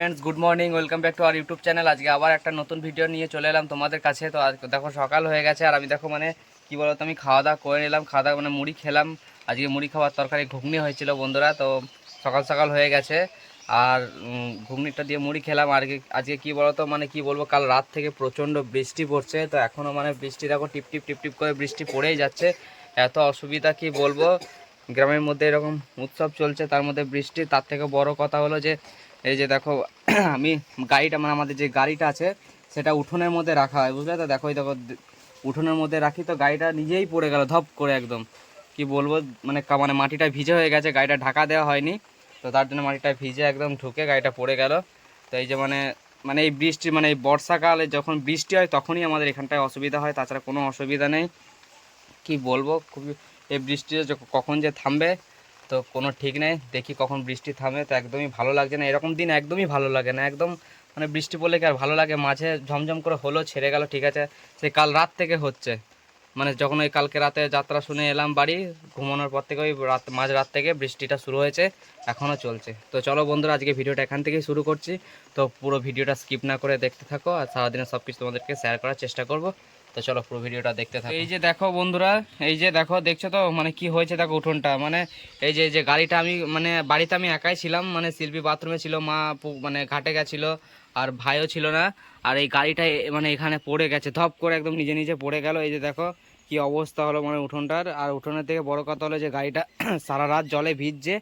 Friends good morning welcome back to our YouTube channel আজকে আবার একটা নতুন ভিডিও নিয়ে চলে এলাম তোমাদের কাছে। তো আজ দেখো সকাল হয়ে গেছে আর আমি দেখো মানে কি বলতো, আমি খাওয়া দাওয়া করে নিলাম, খাওয়া দাওয়া মানে মুড়ি খেলাম। আজকে মুড়ি খাওয়ার তরকারি ঘুগনি হয়েছিল বন্ধুরা, তো সকাল সকাল হয়ে গেছে। আর ঘুগনিটা দিয়ে মুড়ি খেলাম। আর আজকে কি বলতো মানে কি বলব, কাল রাত থেকে প্রচণ্ড বৃষ্টি পড়ছে। তো এখনও মানে বৃষ্টি দেখো, টিপ টিপ টিপ টিপ করে বৃষ্টি পড়েই যাচ্ছে। এত অসুবিধা কি বলব? গ্রামের মধ্যে এরকম উৎসব চলছে, তার মধ্যে বৃষ্টি। তার থেকে বড় কথা হলো যে এই যে দেখো, আমি গাড়িটা মানে আমাদের যে গাড়িটা আছে, সেটা উঠোনের মধ্যে রাখা হয়, বুঝলে তো? দেখো, এই দেখো উঠোনের মধ্যে রাখি তো গাড়িটা নিজেই পড়ে গেল, ধপ করে একদম। কি বলব? মানে মানে মাটিটা ভিজে হয়ে গেছে, গাড়িটা ঢাকা দেওয়া হয়নি। তো তার জন্য মাটিটা ভিজে একদম ঢুকে গাড়িটা পড়ে গেল। তো এই যে মানে মানে এই বৃষ্টি মানে এই বর্ষাকালে যখন বৃষ্টি হয়, তখনই আমাদের এখানটায় অসুবিধা হয়, তাছাড়া কোনো অসুবিধা নেই। কি বলব? খুবই, এই বৃষ্টি কখন যে থামবে তো কোনো ঠিক নেই, দেখি কখন বৃষ্টি থামে, তো একদমই ভালো লাগছে না। এরকম দিন একদমই ভালো লাগে না, একদম মানে বৃষ্টি পড়লে কি আর ভালো লাগে? মাঝে ঝমঝম করে হলো, ছেড়ে গেল, ঠিক আছে। সে কাল রাত থেকে হচ্ছে। মানে যখন ওই কালকে রাতে যাত্রা শুনে এলাম বাড়ি, ঘুমানোর পর থেকে ওই রাত, মাঝ রাত থেকে বৃষ্টিটা শুরু হয়েছে, এখনও চলছে। তো চলো বন্ধুরা, আজকে ভিডিওটা এখান থেকেই শুরু করছি। তো পুরো ভিডিওটা স্কিপ না করে দেখতে থাকো, আর সারাদিনে সব কিছু তোমাদেরকে শেয়ার করার চেষ্টা করব। তো চলো পুরো ভিডিওটা দেখতে থাকো। এই যে দেখো বন্ধুরা, এই যে দেখো, দেখছ তো? মানে কি হয়েছে দেখো উঠোনটা? মানে এই যে যে গাড়িটা আমি মানে বাড়িতে আমি একাই ছিলাম মানে শিল্পী বাথরুমে ছিল, মা মানে ঘাটে গেছিল, আর ভাইও ছিল না, আর এই গাড়িটা মানে এখানে পড়ে গেছে, ধপ করে একদম নিজে নিজে পড়ে গেল। এই যে দেখো, কি অবস্থা হলো মানে উঠোনটার। আর উঠোনের থেকে বড় কথা হলো যে গাড়িটা সারা রাত জলে ভিজছে,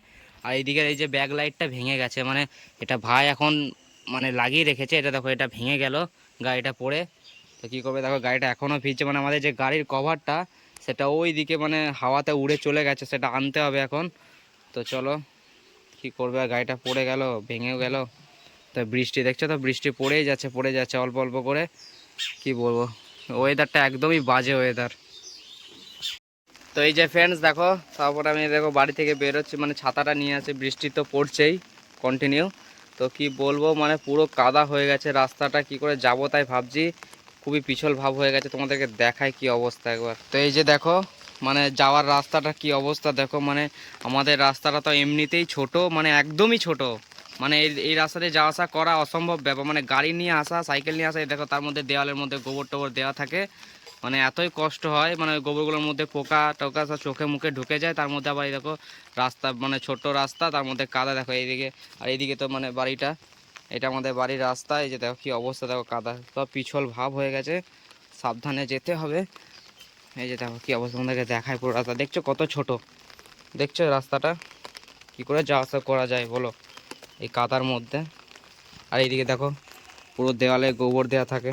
আর এইদিকে এই যে ব্যাক লাইটটা ভেঙে গেছে। মানে এটা ভাই এখন মানে লাগিয়ে রেখেছে, এটা দেখো, এটা ভেঙে গেল গাড়িটা পড়ে। তো কী করবে? দেখো, গাড়িটা এখনও ভিজছে মানে আমাদের যে গাড়ির কভারটা সেটা ওই দিকে মানে হাওয়াতে উড়ে চলে গেছে, সেটা আনতে হবে এখন। তো চলো, কি করবে? আর গাড়িটা পড়ে গেল, ভেঙেও গেল। তো বৃষ্টি, দেখছ তো? বৃষ্টি পড়েই যাচ্ছে, পড়ে যাচ্ছে অল্প অল্প করে। কি বলব? ওয়েদারটা একদমই বাজে ওয়েদার তো এই যে ফ্রেন্ডস দেখো, তারপর আমি দেখো বাড়ি থেকে বেরোচ্ছি। মানে ছাতাটা নিয়ে আছে বৃষ্টি তো পড়ছেই কন্টিনিউ তো কি বলব? মানে পুরো কাদা হয়ে গেছে রাস্তাটা, কি করে যাব তাই ভাবছি। খুবই পিছল ভাব হয়ে গেছে, তোমাদেরকে দেখায় কি অবস্থা একবার। তো এই যে দেখো মানে যাওয়ার রাস্তাটা কি অবস্থা দেখো মানে আমাদের রাস্তাটা তো এমনিতেই ছোট মানে একদমই ছোট। মানে এই রাস্তা দিয়ে যাওয়া আসা করা অসম্ভব ব্যাপার মানে গাড়ি নিয়ে আসা, সাইকেল নিয়ে আসা দেখো তার মধ্যে দেওয়ালের মধ্যে গোবর টোবর দেওয়া থাকে। মানে এতই কষ্ট হয় মানে গোবরগুলোর মধ্যে পোকা টোকা সব চোখে মুখে ঢুকে যায়, তার মধ্যে আবার দেখো রাস্তা মানে ছোট রাস্তা, তার মধ্যে কাদা দেখো এইদিকে, আর এইদিকে তো মানে বাড়িটা। এটা আমাদের বাড়ির রাস্তা, এই যে দেখো কি অবস্থা, দেখো কাদা সব পিছল ভাব হয়ে গেছে, সাবধানে যেতে হবে। এই যে দেখো কি অবস্থা, তোমাদেরকে দেখায় পুরো রাস্তা। দেখছ কত ছোট? দেখছ রাস্তাটা? কি করে যাওয়া আসা করা যায়, বলো? এই কাদার মধ্যে। আর এইদিকে দেখো, পুরো দেওয়ালে গোবর দেওয়া থাকে।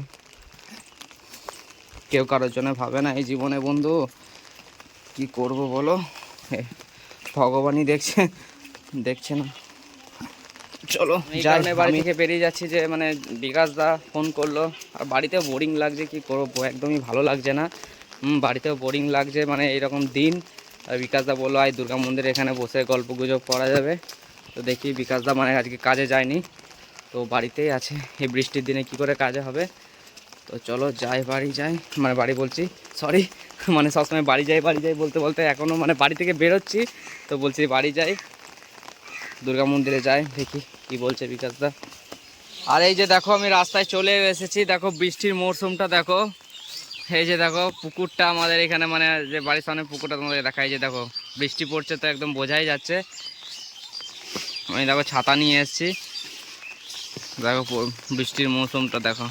কেউ কারোর জন্য ভাবে না এই জীবনে, বন্ধু। কি করব বলো? ভগবানই দেখছে দেখছে না। চলো যাই বাড়ি থেকে বেরিয়ে যাচ্ছি যে মানে বিকাশ দা ফোন করল। আর বাড়িতেও বোরিং লাগছে কি করব? একদমই ভালো লাগছে না। বাড়িতেও বোরিং লাগছে মানে এইরকম দিন। আর বিকাশ দা বলল আয় দুর্গা মন্দির এখানে বসে গল্প গুজব করা যাবে। তো দেখি বিকাশ দা মানে আজকে কাজে যায়নি। তো বাড়িতেই আছে। এই বৃষ্টির দিনে কি করে কাজে হবে? তো চলো যাই বাড়ি যাই। মানে বাড়ি বলছি সরি মানে সবসময় বাড়ি যাই বাড়ি যাই বলতে বলতে এখনও মানে বাড়ি থেকে বেরোচ্ছি। তো বলছি বাড়ি যাই দুর্গা মন্দিরে যাই দেখি। কি বলছে বিকাশদা? আর এই যে দেখো, আমি রাস্তায় চলে এসেছি। দেখো, বৃষ্টির মরশুমটা দেখো। এই যে দেখো, পুকুরটা আমাদের এখানে মানে যে বাড়ির সামনে পুকুরটা তোমাদের দেখা, এই যে দেখো, বৃষ্টি পড়ছে তো একদম বোঝাই যাচ্ছে। আমি দেখো, ছাতা নিয়ে এসেছি। দেখো বৃষ্টির মৌসুমটা দেখো।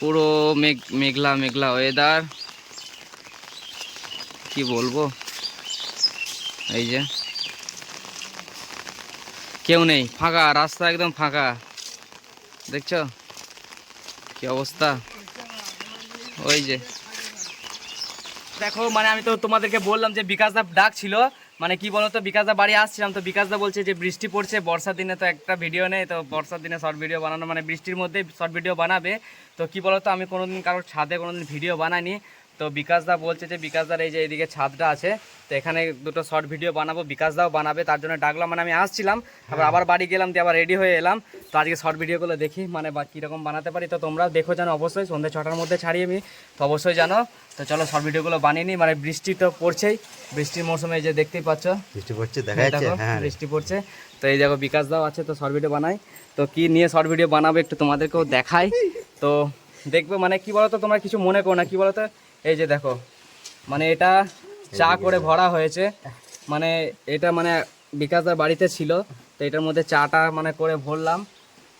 পুরো মেঘ, মেঘলা মেঘলা ওয়েদার কি বলব? এই যে। কেউ নেই, ফাঁকা, রাস্তা একদম ফাঁকা। দেখছ? কি অবস্থা? ওই যে। দেখো মানে আমি তো তোমাদেরকে বললাম যে বিকাশদা ডাক ছিল মানে কি বলো বলতো বিকাশদা বাড়ি আসছিলাম, তো বিকাশদা বলছে যে বৃষ্টি পড়ছে, বর্ষার দিনে তো একটা ভিডিও নেই, তো বর্ষার দিনে শর্ট ভিডিও বানানো মানে বৃষ্টির মধ্যে শর্ট ভিডিও বানাবে। তো কি বলতো, আমি কোনোদিন কারোর ছাদে কোনোদিন ভিডিও বানাইনি তো বিকাশ দা বলছে যে বিকাশ দার এই যে এইদিকে ছাদটা আছে তো এখানে দুটো শর্ট ভিডিও বানাবো বিকাশ দাও বানাবে তার জন্য ডাকলাম মানে আমি আসছিলাম আবার আবার বাড়ি গেলাম দিয়ে আবার রেডি হয়ে এলাম তো আজকে শর্ট ভিডিওগুলো দেখি মানে বা কীরকম বানাতে পারি তো তোমরা দেখো জানো অবশ্যই সন্ধ্যে ছটার মধ্যে ছাড়িয়ে আমি তো অবশ্যই জানো তো চলো শর্ট ভিডিওগুলো বানিয়ে নিই মানে বৃষ্টি তো পড়ছেই বৃষ্টির মৌসুমে এই যে দেখতেই পাচ্ছ। বৃষ্টি পড়ছে দেখা যাচ্ছে হ্যাঁ। বৃষ্টি পড়ছে তো এই দেখো বিকাশ দাও আছে তো শর্ট ভিডিও বানাই তো কি নিয়ে শর্ট ভিডিও বানাবো একটু তোমাদেরকেও দেখাই তো দেখবে মানে কি বলতো তোমরা কিছু মনে করো না কি বলতো এই যে দেখো মানে এটা চা করে ভরা হয়েছে। মানে এটা মানে বিকাশদার বাড়িতে ছিল তো এটার মধ্যে চাটা মানে করে ভরলাম।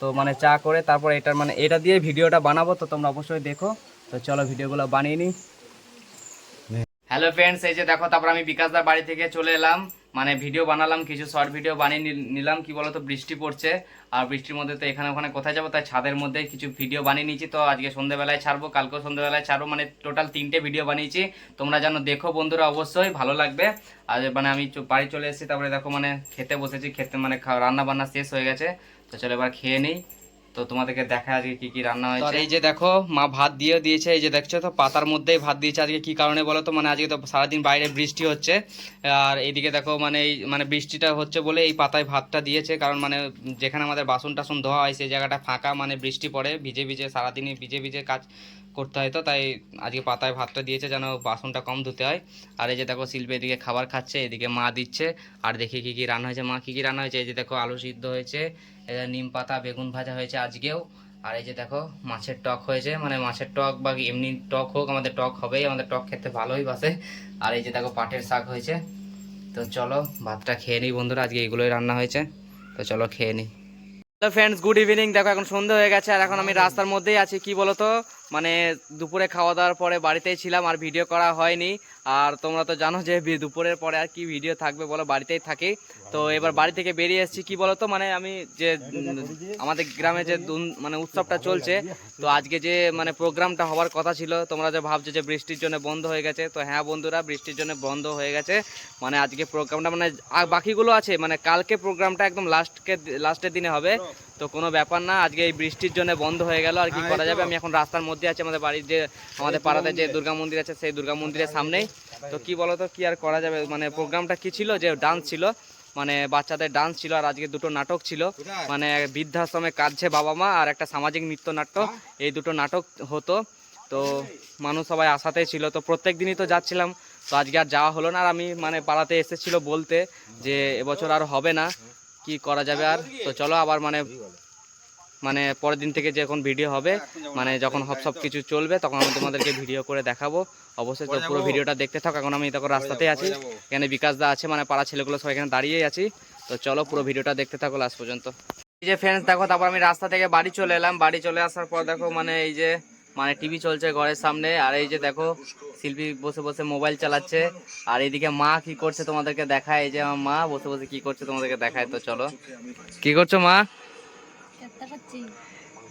তো মানে চা করে তারপর এটার মানে এটা দিয়ে ভিডিওটা বানাবো তো তোমরা অবশ্যই দেখো। তো চলো ভিডিওগুলো বানিয়ে নিই। হ্যালো ফ্রেন্ডস এই যে দেখো তারপর আমি বিকাশদার বাড়ি থেকে চলে এলাম। মানে ভিডিও বানালাম, কিছু শর্ট ভিডিও বানিয়ে নিলাম, কি বলতো, বৃষ্টি পড়ছে। আর বৃষ্টির মধ্যে তো এখানে ওখানে কোথায় যাব? তাই ছাদের মধ্যে কিছু ভিডিও বানিয়ে নিয়েছি। তো আজকে সন্ধ্যেবেলায় ছাড়বো, কালকেও সন্ধ্যেবেলায় ছাড়বো। মানে টোটাল তিনটে ভিডিও বানিয়েছি। তোমরা যেন দেখো বন্ধুরা, অবশ্যই ভালো লাগবে। আর মানে আমি বাড়ি চলে এসেছি, তারপরে দেখো মানে খেতে বসেছি, খেতে মানে রান্না বান্না শেষ হয়ে গেছে। তো চলো এবার খেয়ে নিই। তো তোমাদেরকে দেখা আজকে কি কি রান্না হয়েছে? এই যে দেখো মা ভাত দিয়ে দিয়েছে এই যে দেখছ তো পাতার মধ্যেই ভাত দিয়েছে। আজকে কি কারণে বলো তো? মানে আজকে তো সারাদিন বাইরে বৃষ্টি হচ্ছে। আর এইদিকে দেখো মানে এই মানে বৃষ্টিটা হচ্ছে বলে এই পাতায় ভাতটা দিয়েছে। কারণ মানে যেখানে আমাদের বাসন টাসন ধোয়া হয় সেই জায়গাটা ফাঁকা মানে বৃষ্টি পড়ে ভিজে ভিজে সারাদিনই ভিজে ভিজে কাজ করতে হয় তো তাই আজকে পাতায় ভাতটা দিয়েছে যেন বাসনটা কম ধুতে হয়। আর এই যে দেখো শিল্পী এদিকে খাবার খাচ্ছে এদিকে মা দিচ্ছে। আর দেখি কি কি রান্না হয়েছে। মা কি কি রান্না হয়েছে? এই যে দেখো আলু সিদ্ধ হয়েছে এটা নিম পাতা, বেগুন ভাজা হয়েছে আজকেও। আর এই যে দেখো, মাছের টক হয়েছে। মানে মাছের টক বা এমনি টক হোক, আমাদের টক হবেই। আমাদের টক খেতে ভালোই বাসে। আর এই যে দেখো, পাটের শাক হয়েছে। তো চলো, ভাতটা খেয়ে নিই বন্ধুরা, আজকে এগুলোই রান্না হয়েছে। তো চলো খেয়ে নিই। তো ফ্রেন্ডস গুড ইভিনিং দেখো, এখন সন্ধে হয়ে গেছে। আর এখন আমি রাস্তার মধ্যেই আছি। কি বলতো? মানে দুপুরে খাওয়া দাওয়ার পরে বাড়িতেই ছিলাম, আর ভিডিও করা হয়নি। আর তোমরা তো জানো যে দুপুরের পরে আর কি ভিডিও থাকবে বলো, বাড়িতেই থাকি। তো এবার বাড়ি থেকে বেরিয়ে এসেছি, কি বলতো? মানে আমি যে, আমাদের গ্রামে যে মানে উৎসবটা চলছে, তো আজকে যে মানে প্রোগ্রামটা হওয়ার কথা ছিল, তোমরা যে ভাবছ যে বৃষ্টির জন্য বন্ধ হয়ে গেছে, তো হ্যাঁ বন্ধুরা, বৃষ্টির জন্য বন্ধ হয়ে গেছে। মানে আজকে প্রোগ্রামটা মানে বাকিগুলো আছে মানে কালকে প্রোগ্রামটা একদম লাস্টকে লাস্টের দিনে হবে। তো কোনো ব্যাপার না আজকে এই বৃষ্টির জন্য বন্ধ হয়ে গেল আর কি করা যাবে? আমি এখন রাস্তার মধ্যে আছি আমাদের বাড়ির যে আমাদের পাড়াতে যে দুর্গা মন্দির আছে সেই দুর্গা মন্দিরের সামনেই তো কি বলতো কি আর করা যাবে? মানে প্রোগ্রামটা কি ছিল? যে ডান্স ছিল। মানে বাচ্চাদের ডান্স ছিল আর আজকে দুটো নাটক ছিল। মানে বৃদ্ধাশ্রমে কাঁদছে বাবা মা আর একটা সামাজিক নৃত্যনাট্য এই দুটো নাটক হতো। তো মানুষ সবাই আশাতেই ছিল। তো প্রত্যেক দিনই তো যাচ্ছিলাম। তো আজকে আর যাওয়া হলো না। আর আমি মানে পাড়াতে এসেছিল বলতে যে এবছর আর হবে না। কি করা যাবে আর? তো চলো আবার মানে মানে পরের দিন থেকে যখন ভিডিও হবে মানে যখন সব সব কিছু চলবে তখন আমি তোমাদেরকে ভিডিও করে দেখাবো। অবশ্যই তো পুরো ভিডিওটা দেখতে থাকো। এখন আমি তখন রাস্তাতেই আছি। এখানে বিকাশ দা আছে মানে পাড়া ছেলেগুলো সবাই এখানে দাঁড়িয়েই আছি। তো চলো পুরো ভিডিওটা দেখতে থাকো লাস্ট পর্যন্ত। এই যে ফ্রেন্ডস দেখো তারপর আমি রাস্তা থেকে বাড়ি চলে এলাম। বাড়ি চলে আসার পর দেখো মানে এই যে মানে টিভি চলছে ঘরের সামনে আর এই যে দেখো শিল্পী বসে বসে মোবাইল চালাচ্ছে। আর এইদিকে মা কি করছে তোমাদেরকে দেখায় এই যে আমার মা বসে বসে কি করছে তোমাদেরকে দেখায় তো চলো। কি করছ মা?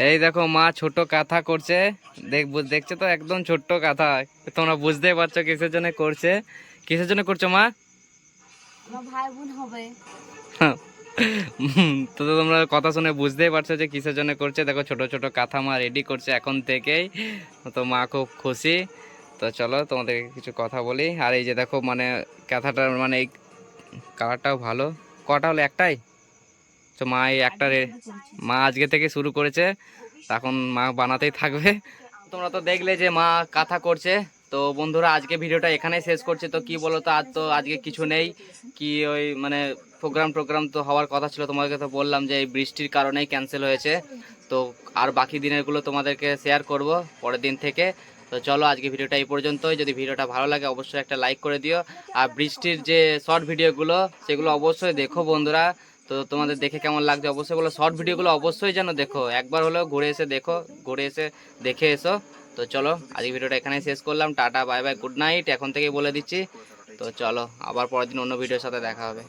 এই দেখো মা ছোট কাঁথা করছে। দেখ দেখছ তো একদম ছোট্ট কাঁথা। তোমরা বুঝতেই পারছ কিসের জন্য করছে। কিসের জন্য করছ মা? ভাই বোন হবে। হুম, তো তোমরা কথা শুনে বুঝতেই পারছ যে কিসের জন্য করছে। দেখো ছোট ছোট কাঁথা মা রেডি করছে এখন থেকেই। তো মা খুব খুশি। তো চলো তোমাদেরকে কিছু কথা বলি। আর এই যে দেখো মানে কাঁথাটার মানে এই কালারটাও ভালো। কটা হলো? একটাই? তো মা এই একটা মা আজকে থেকে শুরু করেছে। এখন মা বানাতেই থাকবে। তোমরা তো দেখলে যে মা কাঁথা করছে। তো বন্ধুরা, আজকে ভিডিওটা এখানেই শেষ করছে। তো কি বলো তো আর তো আজকে কিছু নেই। কি ওই মানে প্রোগ্রাম প্রোগ্রাম তো হওয়ার কথা ছিল, তোমাদেরকে তো বললাম যে এই বৃষ্টির কারণেই ক্যান্সেল হয়েছে। তো আর বাকি দিনেরগুলো তোমাদেরকে শেয়ার করব পরের দিন থেকে। তো চলো, আজকে ভিডিওটা এই পর্যন্তই। যদি ভিডিওটা ভালো লাগে, অবশ্যই একটা লাইক করে দিও। আর বৃষ্টির যে শর্ট ভিডিওগুলো সেগুলো অবশ্যই দেখো বন্ধুরা। তো তোমাদের দেখে কেমন লাগছে, অবশ্যই বলো। শর্ট ভিডিওগুলো অবশ্যই যেন দেখো। একবার হলেও ঘুরে এসে দেখো, ঘুরে এসে দেখে এসো। তো চলো আজকে ভিডিওটা এখানে শেষ করলাম। Tata bye bye good night এখন থেকে বলে দিচ্ছি। তো চলো, আবার পরের দিন অন্য ভিডিওর সাথে দেখা হবে।